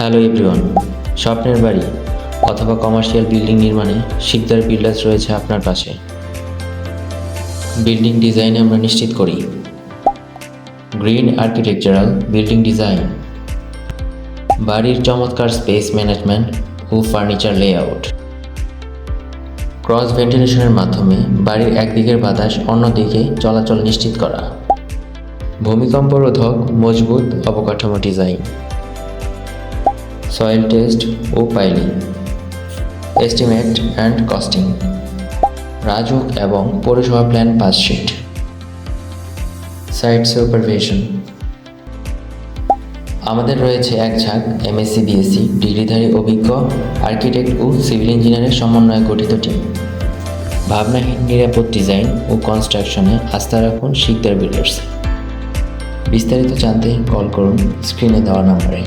Hello everyone, স্বপ্নের বাড়ি অথবা কমার্শিয়াল বিল্ডিং নির্মাণে শিকদার বিল্ডার্স রয়েছে আপনার পাশে। বিল্ডিং ডিজাইনে আমরা নিশ্চিত করি। Green architectural building design. বাড়ির চমৎকার স্পেস ম্যানেজমেন্ট ও ফার্নিচার লেআউট। ক্রস ভেন্টিলেশনের মাধ্যমে বাড়ির একদিকের বাতাস অন্যদিকে চলাচল নিশ্চিত করা। ভূমিকম্প রোধক মজবুত অবকাঠামো ডিজাইন। সয়েল টেস্ট ও পাইলি এস্টিমেট অ্যান্ড কস্টিং রাজুক এবং পৌরসভা প্ল্যান পাসশিট সাইট সুপারভিশন আমাদের রয়েছে এক ঝাঁক এমএসসি বিএসসি ডিগ্রিধারী অভিজ্ঞ আর্কিটেক্ট ও সিভিল ইঞ্জিনিয়ারের সমন্বয়ে গঠিত টিম ভাবনাহীন, নিরাপদ ডিজাইন ও কনস্ট্রাকশনে আস্থা রাখুন শিকদার বিল্ডার্স বিস্তারিত জানতে কল করুন স্ক্রিনে দেওয়া নম্বরে।